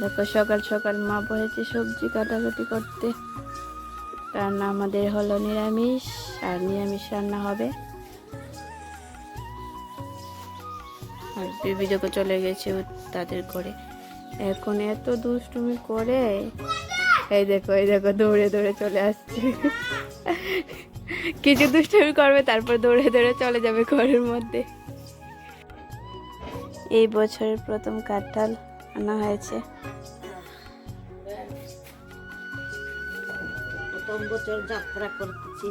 দেখো, সকাল সকাল মা বসেছে সবজি কাটাকাটি করতে। রান্না আমাদের হলো নিরামিষ আর নিরামিষ রান্না হবে। আর বিবি যখন চলে গেছে তাদের করে এখন এত দুষ্টুমি করে। এই দেখো এই দেখো, দৌড়ে দৌড়ে চলে আসছে। কিছু দুষ্টুমি করবে, তারপর দৌড়ে দৌড়ে চলে যাবে ঘরের মধ্যে। এই বছরের প্রথম কাঁঠাল। আনা হয়েছে। প্রথম বছর যাত্রা করতেছি।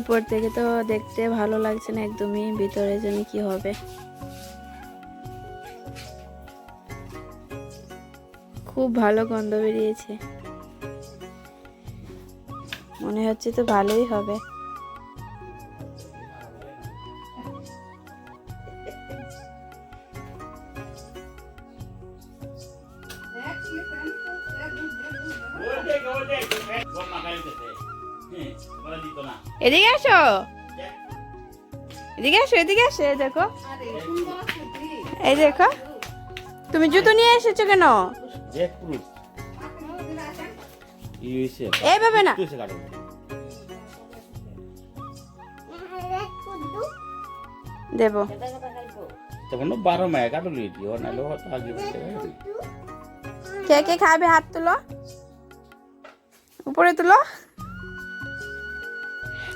উপর থেকে তো দেখতে ভালো লাগছে না একদমই ভিতরে জানি কি হবে। খুব ভালো গন্ধ বেরিয়েছে। মনে হচ্ছে তো ভালোই হবে। এদিকে আসো। এদিকে আসো এদিকে আসো দেখো। এই দেখো। তুমি জুতো নিয়ে এসেছ কেন? এইভাবে না। দেবো। তখন বারো মায়া কাটো লিটি ও নাহলে হয়তো আগে কে কে খাবে হাত তুলো? উপরে তুলো।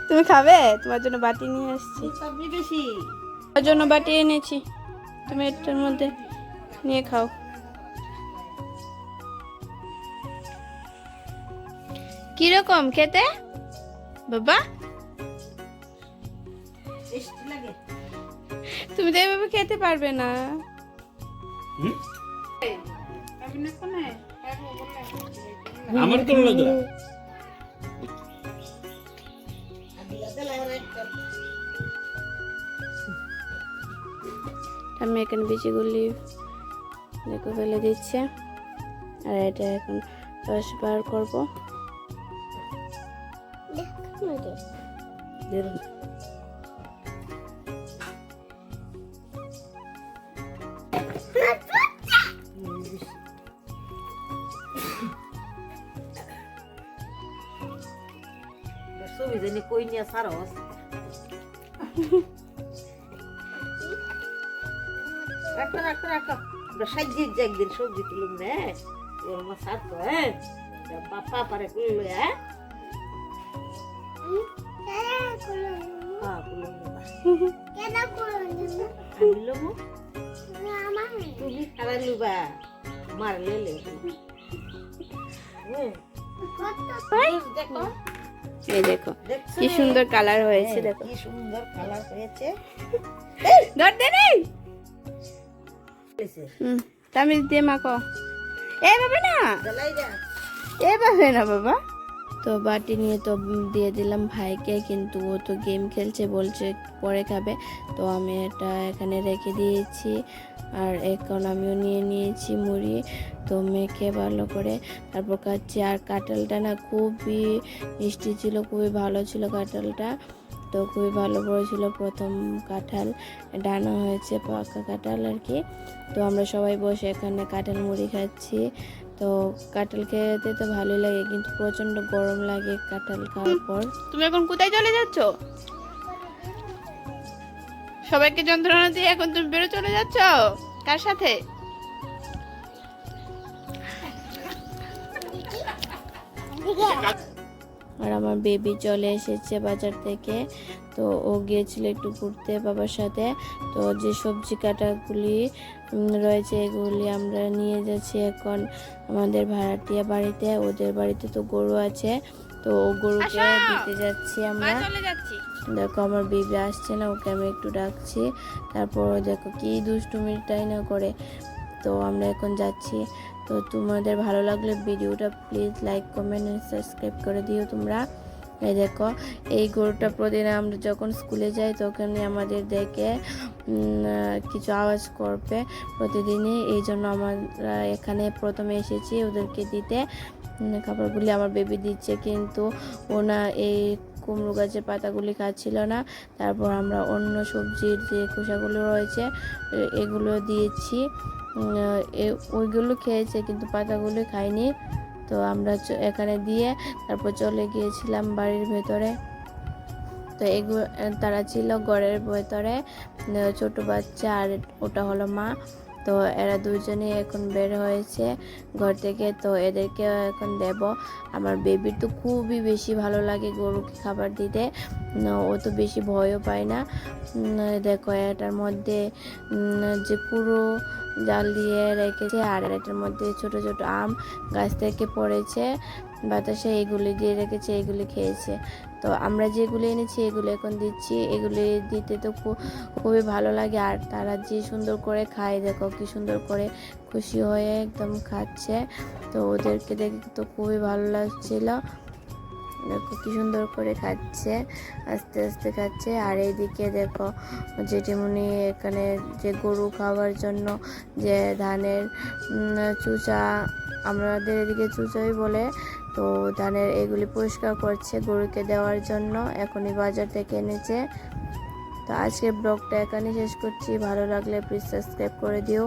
তুমি খাবে? তোমার জন্য বাটি নিয়ে এসেছি সবজি বেশি। তোমার জন্য বাটি এনেছি। তুমি এটার মধ্যে নিয়ে খাও। কীরকম খেতে? বাবা? তুমি তো এভাবে খেতে পারবে না। আমার তো লাগল আমি এখানে বিচিগুলি দেখো ফেলে দিচ্ছে। আর এটা এখন রস বার করব। জানি কই নিয়ে সারস রাখো রাখো। রাখো সাজিয়ে যে একদিন সবজি তুলুম রে ওর মা সারতো হ্যাঁ পাপা পারে কুললো হ্যাঁ তুমি খারা লুবা মার লেলে। দেখো। এই দেখো কি সুন্দর কালার হয়েছে হ্যাঁ, দেখো। কি সুন্দর কালার হয়েছে। ধরতে নেই হয়েছে। হুম তামিল দিয়ে মাখো। এ বাবা না। এ বাবা না বাবা। তো বাটি নিয়ে তো দিয়ে দিলাম ভাইকে, কিন্তু ও তো গেম খেলছে, বলছে পরে খাবে। তো আমি এটা এখানে রেখে দিয়েছি। আর এখন আমিও নিয়ে নিয়েছি মুড়ি। তো মেখে ভালো করে তারপর খাচ্ছি। আর কাঁঠালটা না খুবই মিষ্টি ছিল, খুবই ভালো ছিল কাঁঠালটা। তো খুবই ভালো পড়েছিল প্রথম কাঁঠাল। ডানা হয়েছে পাকা কাঁঠাল আর কি। তো আমরা সবাই বসে এখানে কাঁঠাল মুড়ি খাচ্ছি। তো কাঁঠাল খেতে তো ভালোই লাগে কিন্তু প্রচণ্ড গরম লাগে কাঁঠাল খাওয়ার পর। তুমি এখন কোথায় চলে যাচ্ছ? সবাইকে যন্ত্রণা দিয়ে এখন তুমি বেরো চলে যাচ্ছ? কার সাথে? আর আমার বেবি চলে এসেছে বাজার থেকে। তো ও গিয়েছিল একটু ঘুরতে বাবার সাথে। তো যে সবজি কাটাগুলি রয়েছে এগুলি আমরা নিয়ে যাচ্ছি এখন আমাদের ভাড়াটিয়া বাড়িতে। ওদের বাড়িতে তো গরু আছে। তো ও গরুকে দিতে যাচ্ছি আমরা। দেখো আমার বেবি আসছে না ওকে আমি একটু ডাকছি। তারপর দেখো কি দুষ্টুমিটাই না করে। তো আমরা এখন যাচ্ছি। তো তোমাদের ভালো লাগলে ভিডিওটা প্লিজ লাইক কমেন্ট সাবস্ক্রাইব করে দিও তোমরা। এই দেখো, এই গরুটা প্রতিদিন আমরা যখন স্কুলে যাই তখন আমাদের দেখে কিছু আওয়াজ করবে প্রতিদিনই। এই জন্য আমরা এখানে প্রথমে এসেছি ওদেরকে দিতে। খাবারগুলি আমার বেবি দিচ্ছে কিন্তু ওনা এই কুমড়ো গাছের পাতাগুলি খাচ্ছিল না। তারপর আমরা অন্য সবজির যে খোসাগুলো রয়েছে, এগুলো দিয়েছি। ওইগুলো খেয়েছে কিন্তু পাতাগুলো খায়নি তো আমরা এখানে দিয়ে তারপর চলে গিয়েছিলাম বাড়ির ভেতরে। তো এগুলো তারা ছিল ঘরের ভেতরে ছোট বাচ্চা আর ওটা হলো মা। তো এরা দুজনেই এখন বের হয়েছে ঘর থেকে। তো এদেরকে এখন দেব। আমার বেবির তো খুবই বেশি ভালো লাগে গরুকে খাবার দিতে। ও তো বেশি ভয়ও পায় না। দেখো এটার মধ্যে যে পুরো জাল দিয়ে রেখেছে আর এটার মধ্যে ছোট ছোট আম গাছ থেকে পড়েছে, বাতাসে এগুলি দিয়ে রেখেছে, এগুলি খেয়েছে। তো আমরা যেগুলি এনেছি এগুলো এখন দিচ্ছি, এগুলি দিতে তো খুবই ভালো লাগে। আর তারা যে সুন্দর করে খায়, দেখো কি সুন্দর করে খুশি হয়ে একদম খাচ্ছে। তো ওদেরকে দেখে তো খুবই ভালো লাগছিল। দেখো কি সুন্দর করে খাচ্ছে, আস্তে আস্তে খাচ্ছে। আর এইদিকে দেখো জেঠিমুনি এখানে যে গরু খাওয়ার জন্য যে ধানের চুচা, আমাদের এদিকে চুচাই বলে, তো ধানের এগুলি পরিষ্কার করছে গরুকে দেওয়ার জন্য, এখনই বাজার থেকে এনেছে। তো আজকের ব্লগটা এখানে শেষ করছি। ভালো লাগলে প্লিজ সাবস্ক্রাইব করে দিও।